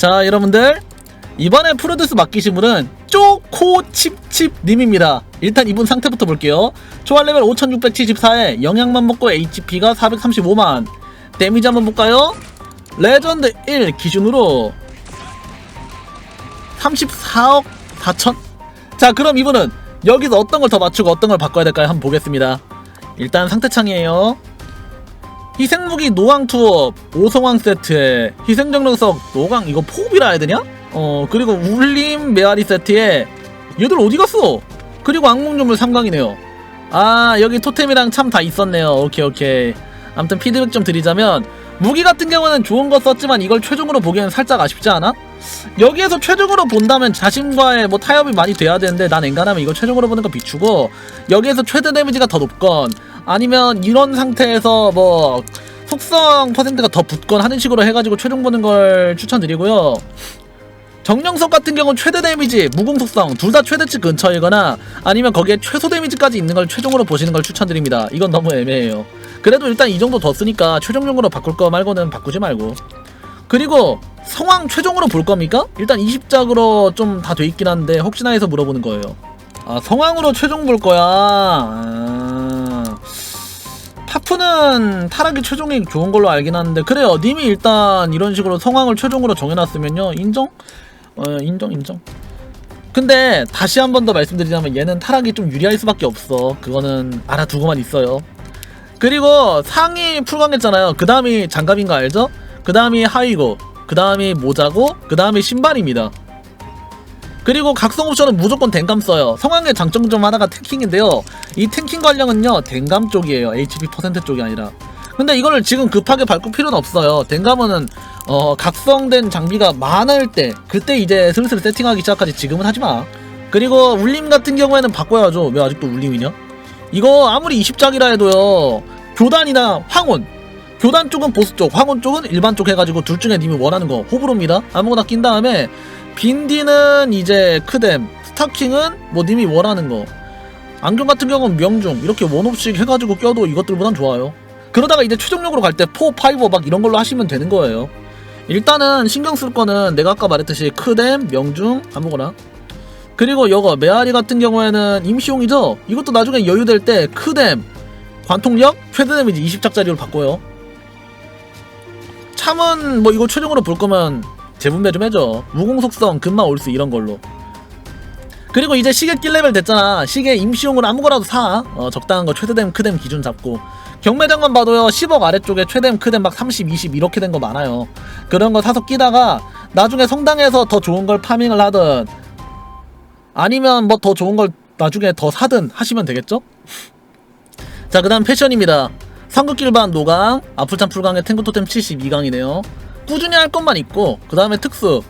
자 여러분들. 이번에 프로듀스 맡기신 분은 쪼코칩칩님입니다. 일단 이분 상태부터 볼게요. 초월 레벨 5674에 영양만 먹고 HP가 435만. 데미지 한번 볼까요? 레전드 1 기준으로 34억 4천? 자 그럼 이분은 여기서 어떤 걸 더 맞추고 어떤 걸 바꿔야 될까요? 한번 보겠습니다. 일단 상태창이에요 희생무기 노광 투업 5성왕 세트에 희생정령석 노광 이거 포업이라 해야 되냐? 어 그리고 울림 메아리 세트에 얘들 어디 갔어? 그리고 악몽조물 3강이네요 아 여기 토템이랑 참 다 있었네요 오케이 오케이 아무튼 피드백 좀 드리자면 무기 같은 경우는 좋은 거 썼지만 이걸 최종으로 보기에는 살짝 아쉽지 않아? 여기에서 최종으로 본다면 자신과의 뭐 타협이 많이 돼야 되는데 난 엔간하면 이거 최종으로 보는 거 비추고 여기에서 최대 데미지가 더 높건 아니면 이런 상태에서 뭐 속성 퍼센트가 더 붙건 하는 식으로 해가지고 최종 보는 걸 추천드리고요. 정령석 같은 경우는 최대 데미지, 무공 속성 둘 다 최대치 근처이거나 아니면 거기에 최소 데미지까지 있는 걸 최종으로 보시는 걸 추천드립니다. 이건 너무 애매해요. 그래도 일단 이 정도 더 쓰니까 최종용으로 바꿀 거 말고는 바꾸지 말고. 그리고 성황 최종으로 볼 겁니까? 일단 20작으로 좀 다 돼 있긴 한데 혹시나 해서 물어보는 거예요. 아 성황으로 최종 볼 거야. 아... 파프는 타락이 최종이 좋은 걸로 알긴 하는데 그래요. 님이 일단 이런 식으로 성황을 최종으로 정해놨으면요 인정? 어 인정 인정. 근데 다시 한 번 더 말씀드리자면 얘는 타락이 좀 유리할 수밖에 없어. 그거는 알아두고만 있어요. 그리고 상이 풀강했잖아요. 그 다음이 장갑인 거 알죠? 그 다음이 하이고, 그 다음이 모자고, 그 다음이 신발입니다. 그리고 각성 옵션은 무조건 댕감 써요. 성황의 장점 중 하나가 탱킹인데요. 이 탱킹 관련은요, 댕감 쪽이에요. HP 퍼센트 쪽이 아니라. 근데 이거를 지금 급하게 밟을 필요는 없어요. 댕감은 어, 각성된 장비가 많을 때, 그때 이제 슬슬 세팅하기 시작하지. 지금은 하지 마. 그리고 울림 같은 경우에는 바꿔야죠. 왜 아직도 울림이냐? 이거 아무리 20장이라 해도요. 교단이나 황혼. 교단 쪽은 보스 쪽, 황혼 쪽은 일반 쪽 해가지고 둘 중에 님이 원하는 거 호불호입니다. 아무거나 낀 다음에 빈디는 이제 크뎀, 스타킹은 뭐 님이 원하는 거. 안경 같은 경우는 명중 이렇게 원옵씩 해가지고 껴도 이것들보단 좋아요. 그러다가 이제 최종적으로 갈때 4, 5, 막 이런 걸로 하시면 되는 거예요. 일단은 신경 쓸 거는 내가 아까 말했듯이 크뎀, 명중 아무거나. 그리고 이거 메아리 같은 경우에는 임시용이죠. 이것도 나중에 여유 될 때 크뎀, 관통력, 최대 데미지 20작짜리로 바꿔요. 참은 뭐 이거 최종으로 볼 거면 재분배 좀 해줘. 무공 속성, 금마 올수 이런 걸로. 그리고 이제 시계 낄 레벨 됐잖아. 시계 임시용으로 아무거나도 사. 어, 적당한 거 최대댐, 크댐 기준 잡고. 경매장만 봐도요, 10억 아래쪽에 최댐, 크댐 막 30, 20 이렇게 된 거 많아요. 그런 거 사서 끼다가 나중에 성당에서 더 좋은 걸 파밍을 하든 아니면 뭐 더 좋은 걸 나중에 더 사든 하시면 되겠죠? 자, 그 다음 패션입니다. 상극길반 노강, 아플찬 풀강의 탱구토템 72강이네요. 꾸준히 할 것만 있고, 그 다음에 특수.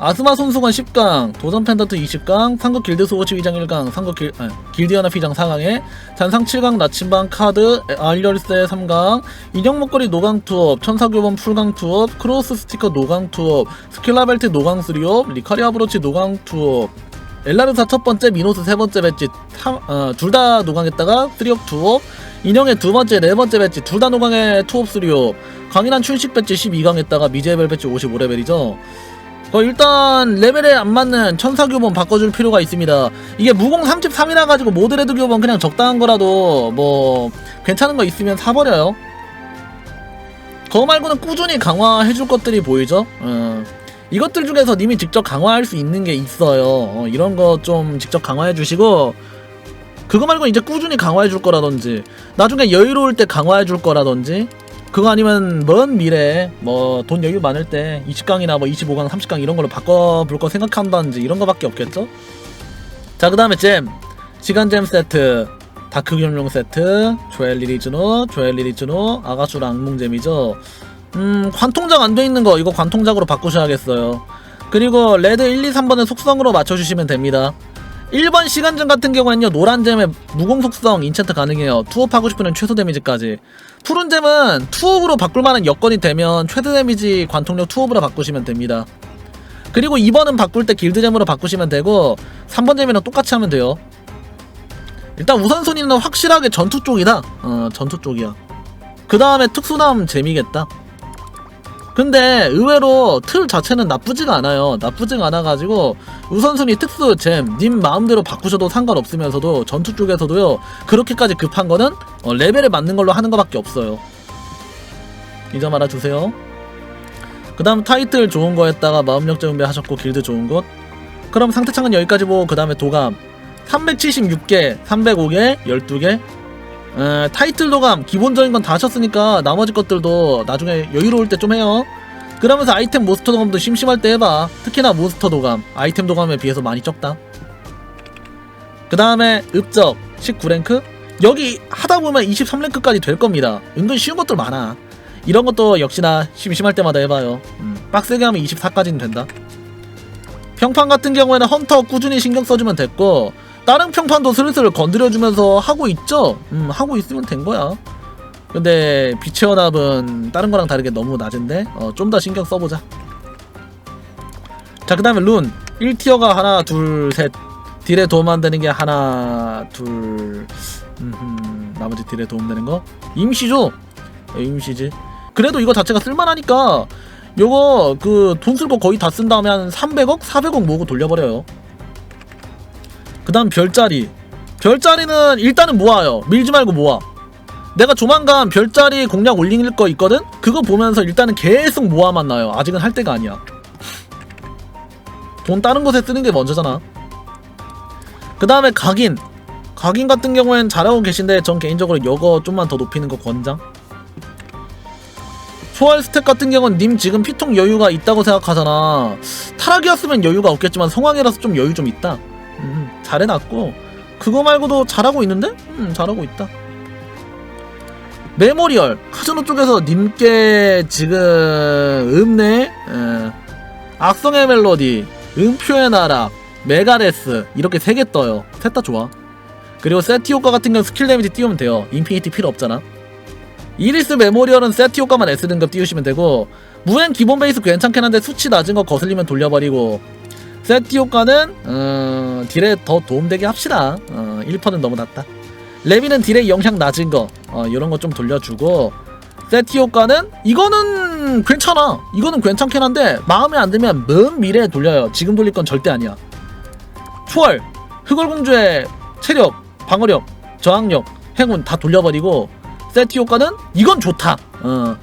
아스마 손수건 10강, 도전 펜던트 20강, 상극 길드 수호치 위장 1강, 상극 길, 아니, 길드 연합 위장 4강에, 잔상 7강 나침반 카드, 알열쇠 3강, 인형 목걸이 노강 투업, 천사교본 풀강 투업, 크로스 스티커 노강 투업, 스킬라벨트 노강 수리업, 리카리 아 브로치 노강 투업, 엘라르사 첫 번째, 미노스 세 번째 배지 어, 둘 다 노강했다가 쓰리업 투업 인형의 두 번째, 네 번째 배지 둘다 노강의 쓰리업 강인한 춘식 배지 12강 했다가 미제벨 배지 55레벨이죠. 어, 일단 레벨에 안 맞는 천사 교본 바꿔줄 필요가 있습니다. 이게 무공 33이라 가지고 모드레드 교본 그냥 적당한 거라도 뭐 괜찮은 거 있으면 사버려요. 그거 말고는 꾸준히 강화해줄 것들이 보이죠? 어. 이것들 중에서 님이 직접 강화할 수 있는 게 있어요. 어, 이런 거 좀 직접 강화해 주시고 그거 말고 이제 꾸준히 강화해 줄 거라든지 나중에 여유로울 때 강화해 줄 거라든지 그거 아니면 먼 미래에 뭐 돈 여유 많을 때 20강이나 뭐 25강, 30강 이런 걸로 바꿔 볼 거 생각한다든지 이런 거밖에 없겠죠? 자, 그다음에 잼. 시간 잼 세트. 다크 겸용 세트, 조엘 리리즈노, 조엘 리리즈노, 아가슈라 악몽잼이죠. 음, 관통작 안 돼 있는 거 이거 관통작으로 바꾸셔야겠어요. 그리고 레드 1, 2, 3번의 속성으로 맞춰주시면 됩니다. 1번 시간전 같은 경우에는요 노란 잼에 무공 속성 인챈트 가능해요. 투업하고 싶으면 최소 데미지까지. 푸른 잼은 투업으로 바꿀 만한 여건이 되면 최대 데미지 관통력 투업으로 바꾸시면 됩니다. 그리고 2번은 바꿀 때 길드 잼으로 바꾸시면 되고 3번 잼이랑 똑같이 하면 돼요. 일단 우선순위는 확실하게 전투 쪽이다. 어 전투 쪽이야. 그 다음에 특수 나오면 재미겠다 근데 의외로 틀 자체는 나쁘지가 않아요. 나쁘지가 않아가지고 우선순위 특수 잼, 님 마음대로 바꾸셔도 상관없으면서도 전투 쪽에서도요 그렇게까지 급한 거는 어, 레벨에 맞는 걸로 하는 거밖에 없어요. 이 점 알아두세요. 그 다음 타이틀 좋은 거 했다가 마음력 재분배 하셨고 길드 좋은 곳. 그럼 상태창은 여기까지 보고 그 다음에 도감 376개, 305개, 12개. 에, 타이틀 도감 기본적인 건 다 하셨으니까 나머지 것들도 나중에 여유로울 때 좀 해요. 그러면서 아이템 몬스터 도감도 심심할 때 해봐. 특히나 몬스터 도감 아이템 도감에 비해서 많이 적다. 그 다음에 읍적 19랭크 여기 하다 보면 23랭크까지 될 겁니다. 은근 쉬운 것들 많아. 이런 것도 역시나 심심할 때마다 해봐요. 음, 빡세게 하면 24까지는 된다. 평판 같은 경우에는 헌터 꾸준히 신경 써주면 됐고 다른 평판도 슬슬 건드려주면서 하고 있죠? 음, 하고 있으면 된 거야. 근데 빛의 연합은 다른 거랑 다르게 너무 낮은데 어, 좀 더 신경 써보자. 자, 그 다음에 룬 1티어가 하나, 둘, 셋. 딜에 도움 안 되는 게 하나, 둘, 음, 나머지 딜에 도움 되는 거 임시죠? 예, 임시지. 그래도 이거 자체가 쓸만하니까 요거 그 돈 쓸 거 거의 다 쓴 다음에 한 300억, 400억 모으고 돌려버려요. 그 다음 별자리. 별자리는 일단은 모아요. 밀지 말고 모아. 내가 조만간 별자리 공략 올릴 거 있거든? 그거 보면서 일단은 계속 모아만 놔요. 아직은 할 때가 아니야. 돈 다른 곳에 쓰는 게 먼저잖아. 그 다음에 각인. 각인 같은 경우엔 잘하고 계신데 전 개인적으로 요거 좀만 더 높이는 거 권장. 초월 스택 같은 경우는 님 지금 피통 여유가 있다고 생각하잖아. 타락이었으면 여유가 없겠지만 성황이라서 좀 여유 좀 있다. 음, 잘해놨고 그거 말고도 잘하고 있는데? 음, 잘하고 있다. 메모리얼 카즈노 쪽에서 님께 지금 음내 에, 악성의 멜로디 음표의 나락 메가데스 이렇게 세 개 떠요 셋 다 좋아 그리고 세티 효과 같은 경우 스킬 데미지 띄우면 돼요 인피니티 필요 없잖아 이리스 메모리얼은 세티 효과만 S 등급 띄우시면 되고 무엔 기본 베이스 괜찮긴 한데 수치 낮은 거 거슬리면 돌려버리고 세티 효과는 어, 딜에 더 도움되게 합시다. 어, 1%는 너무 낮다. 레비는 딜에 영향 낮은 거 어, 이런 거 좀 돌려주고 세티 효과는 이거는 괜찮아. 이거는 괜찮긴 한데 마음에 안 들면 먼 미래에 돌려요. 지금 돌릴 건 절대 아니야. 초월, 흑월공주의 체력, 방어력, 저항력, 행운 다 돌려버리고 세티 효과는 이건 좋다. 어.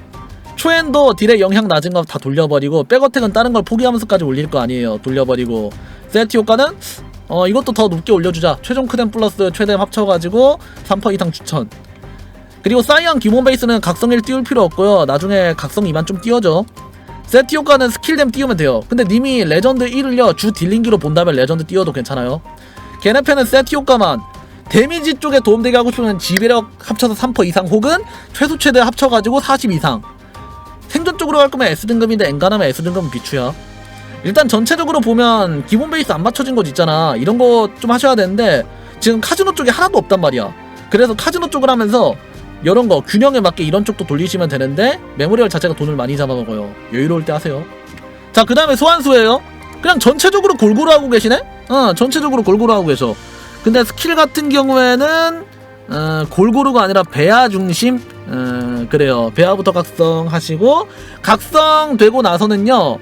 초엔도 딜의 영향 낮은 거다 돌려버리고 백어택은 다른 걸 포기하면서까지 올릴 거 아니에요. 돌려버리고. 세티 효과는 어 이것도 더 높게 올려주자. 최종 크뎀 플러스 최뎀 합쳐가지고 3% 이상 추천. 그리고 사이언 기본 베이스는 각성 1 띄울 필요 없고요. 나중에 각성 2만 좀 띄워줘. 세티 효과는 스킬뎀 띄우면 돼요. 근데 님이 레전드 1을요 주 딜링기로 본다면 레전드 띄워도 괜찮아요. 걔네 편은 세티 효과만. 데미지 쪽에 도움되게 하고 싶으면 지배력 합쳐서 3% 이상 혹은 최소 최대 합쳐가지고 40 이상 쪽으로 갈 거면 S등급인데 엔간하면 S등급은 비추야. 일단 전체적으로 보면 기본 베이스 안 맞춰진 것 있잖아. 이런 거 좀 하셔야 되는데 지금 카지노 쪽에 하나도 없단 말이야. 그래서 카지노 쪽을 하면서 이런 거 균형에 맞게 이런 쪽도 돌리시면 되는데 메모리얼 자체가 돈을 많이 잡아먹어요. 여유로울 때 하세요. 자, 그 다음에 소환수예요. 그냥 전체적으로 골고루 하고 계시네? 어, 전체적으로 골고루 하고 계셔. 근데 스킬 같은 경우에는 어, 골고루가 아니라 배아 중심? 어, 그래요. 배아부터 각성 하시고 각성 되고 나서는요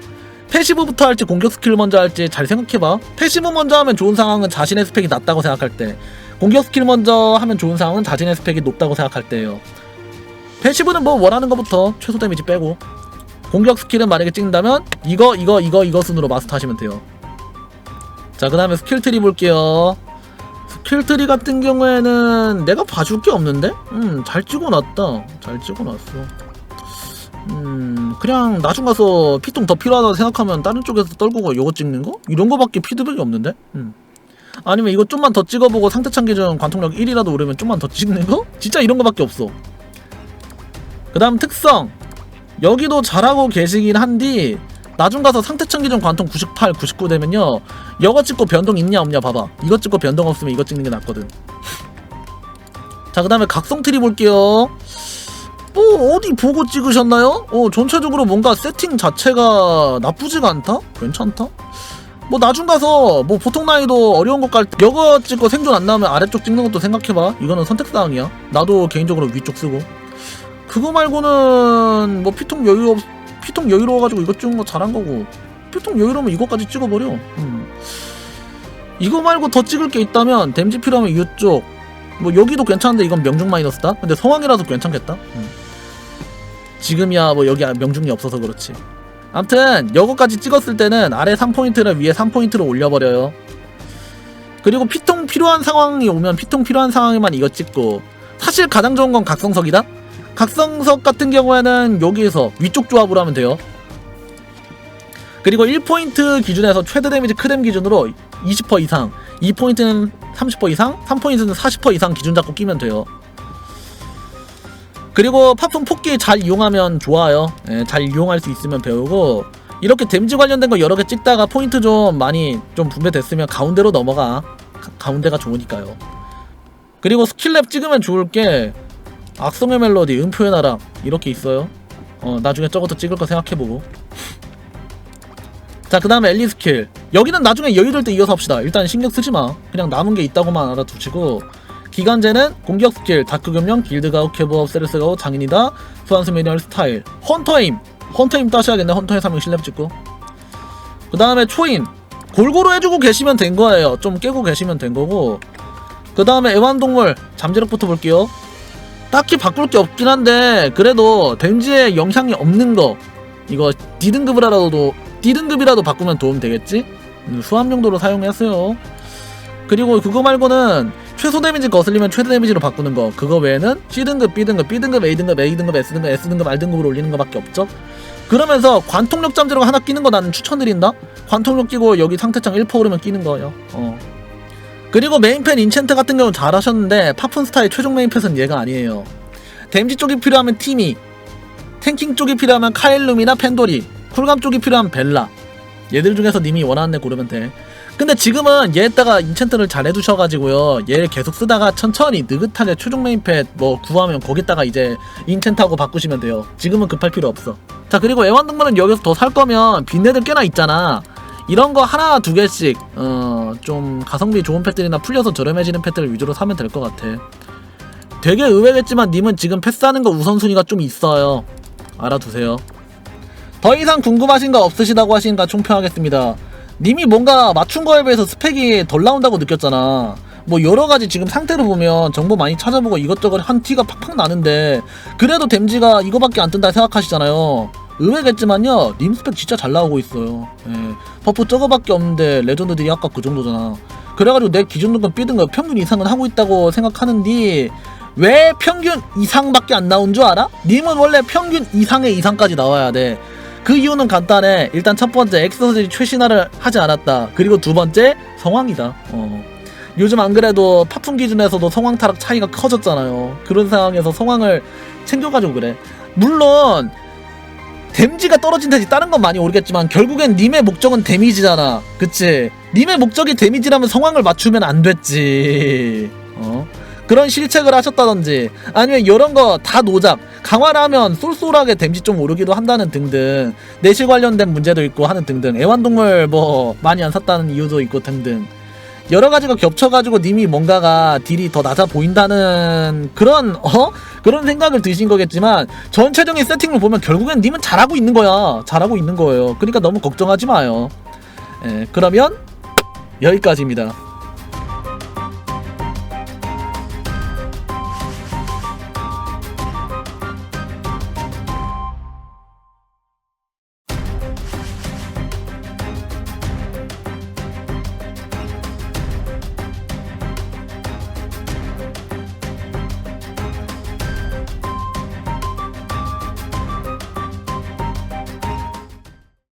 패시브부터 할지 공격 스킬 먼저 할지 잘 생각해봐. 패시브 먼저 하면 좋은 상황은 자신의 스펙이 낮다고 생각할 때 공격 스킬 먼저 하면 좋은 상황은 자신의 스펙이 높다고 생각할 때예요. 패시브는 뭐 원하는 것부터 최소 데미지 빼고 공격 스킬은 만약에 찍는다면 이거 이거 이거 이거 순으로 마스터 하시면 돼요. 자 그 다음에 스킬 트리 볼게요. 스 킬트리 같은 경우에는 내가 봐줄 게 없는데? 음, 잘 찍어놨다. 잘 찍어놨어. 음, 그냥 나중 가서 피통 더 필요하다고 생각하면 다른 쪽에서 떨구고 요거 찍는 거? 이런 거밖에 피드백이 없는데? 음. 아니면 이거 좀만 더 찍어보고 상태 창 기준 관통력 1이라도 오르면 좀만 더 찍는 거? 진짜 이런 거밖에 없어. 그 다음 특성. 여기도 잘하고 계시긴 한디, 나중 가서 상태창 기준 관통 98, 99 되면요. 이거 찍고 변동 있냐 없냐 봐봐. 이거 찍고 변동 없으면 이거 찍는 게 낫거든. 자, 그 다음에 각성 트리 볼게요. 뭐, 어디 보고 찍으셨나요? 어, 전체적으로 뭔가 세팅 자체가 나쁘지가 않다? 괜찮다? 뭐, 나중 가서, 뭐, 보통 나이도 어려운 것깔 때, 이거 찍고 생존 안 나오면 아래쪽 찍는 것도 생각해봐. 이거는 선택사항이야. 나도 개인적으로 위쪽 쓰고. 그거 말고는, 뭐, 피통 여유 없, 피통 여유로워가지고 이것 찍은 거 잘한 거고 피통 여유로우면 이거까지 찍어버려. 음. 이거 말고 더 찍을 게 있다면 댐지 필요하면 이쪽. 뭐 여기도 괜찮은데 이건 명중 마이너스다? 근데 성황이라도 괜찮겠다? 음. 지금이야 뭐 여기 명중이 없어서 그렇지. 암튼 요거까지 찍었을 때는 아래 3포인트를 위에 3포인트로 올려버려요. 그리고 피통 필요한 상황이 오면 피통 필요한 상황에만 이거 찍고. 사실 가장 좋은 건 각성석이다 각성석 같은 경우에는 여기에서 위쪽 조합으로 하면 돼요. 그리고 1포인트 기준에서 최대 데미지 크뎀 기준으로 20% 이상 2포인트는 30% 이상 3포인트는 40% 이상 기준 잡고 끼면 돼요. 그리고 팝품 폭기 잘 이용하면 좋아요. 예, 잘 이용할 수 있으면 배우고 이렇게 댐지 관련된 거 여러 개 찍다가 포인트 좀 많이 좀 분배됐으면 가운데로 넘어가. 가, 가운데가 좋으니까요. 그리고 스킬랩 찍으면 좋을 게 악성의 멜로디 음표의 나락 이렇게 있어요. 어 나중에 저것도 찍을 거 생각해보고. 자 그 다음에 엘리 스킬. 여기는 나중에 여유될 때 이어서 합시다. 일단 신경 쓰지 마. 그냥 남은 게 있다고만 알아두시고. 기간제는 공격 스킬 다크금령 길드가우 캐브업 세르스가우 장인이다. 소환수 매뉴얼 스타일. 헌터임. 헌터임 따셔야겠네. 헌터임 3명 실력 찍고. 그 다음에 초임 골고루 해주고 계시면 된 거예요. 좀 깨고 계시면 된 거고. 그 다음에 애완동물. 잠재력부터 볼게요 딱히 바꿀 게 없긴 한데 그래도 댐지에 영향이 없는 거 이거 D등급이라도 D등급이라도 바꾸면 도움 되겠지? 음, 수압 용도로 사용했어요 그리고 그거 말고는 최소 데미지 거슬리면 최대 데미지로 바꾸는 거 그거 외에는 C등급, B등급, B등급, A등급, A등급, S등급, S등급, R등급으로 올리는 거밖에 없죠 그러면서 관통력 잠재력 하나 끼는 거 나는 추천드린다 관통력 끼고 여기 상태창 1% 오르면 끼는 거예요 어. 그리고 메인팬 인챈트 같은 경우는 잘 하셨는데 파푼스타의 최종 메인팬은 얘가 아니에요. 댐지 쪽이 필요하면 티미 탱킹 쪽이 필요하면 카일룸이나 펜도리 쿨감 쪽이 필요하면 벨라. 얘들 중에서 님이 원하는 애 고르면 돼. 근데 지금은 얘에다가 인챈트를 잘 해두셔가지고요. 얘 계속 쓰다가 천천히 느긋하게 최종 메인팻 뭐 구하면 거기다가 이제 인챈트하고 바꾸시면 돼요. 지금은 급할 필요 없어. 자 그리고 애완동물은 여기서 더 살 거면 빈네들 꽤나 있잖아 이런 거 하나 두 개씩 어 좀 가성비 좋은 펫들이나 풀려서 저렴해지는 펫들 위주로 사면 될 것 같아. 되게 의외겠지만 님은 지금 패스하는 거 우선순위가 좀 있어요. 알아두세요. 더 이상 궁금하신 거 없으시다고 하시니까 총평하겠습니다. 님이 뭔가 맞춘 거에 비해서 스펙이 덜 나온다고 느꼈잖아. 뭐 여러 가지 지금 상태로 보면 정보 많이 찾아보고 이것저것 한 티가 팍팍 나는데 그래도 댐지가 이거밖에 안 뜬다 생각하시잖아요 의외겠지만요 님 스펙 진짜 잘 나오고 있어요 예. 버프 저거밖에 없는데 레전드들이 아까 그 정도잖아 그래가지고 내 기준 등급 B등급 평균 이상은 하고 있다고 생각하는데 왜 평균 이상밖에 안 나온 줄 알아? 님은 원래 평균 이상의 이상까지 나와야 돼. 그 이유는 간단해. 일단 첫 번째 엑서들이 최신화를 하지 않았다. 그리고 두 번째 성황이다. 어. 요즘 안 그래도 파품 기준에서도 성황 타락 차이가 커졌잖아요. 그런 상황에서 성황을 챙겨가지고 그래. 물론 댐지가 떨어진다지 다른 건 많이 오르겠지만 결국엔 님의 목적은 데미지잖아. 그치? 님의 목적이 데미지라면 성황을 맞추면 안 됐지. 어? 그런 실책을 하셨다든지 아니면 이런 거 다 노잡 강화를 하면 쏠쏠하게 댐지 좀 오르기도 한다는 등등 내실 관련된 문제도 있고 하는 등등 애완동물 뭐 많이 안 샀다는 이유도 있고 등등 여러 가지가 겹쳐가지고 님이 뭔가가 딜이 더 낮아 보인다는 그런 어? 그런 생각을 드신 거겠지만 전체적인 세팅을 보면 결국엔 님은 잘하고 있는 거야. 잘하고 있는 거예요. 그러니까 너무 걱정하지 마요. 예, 그러면 여기까지입니다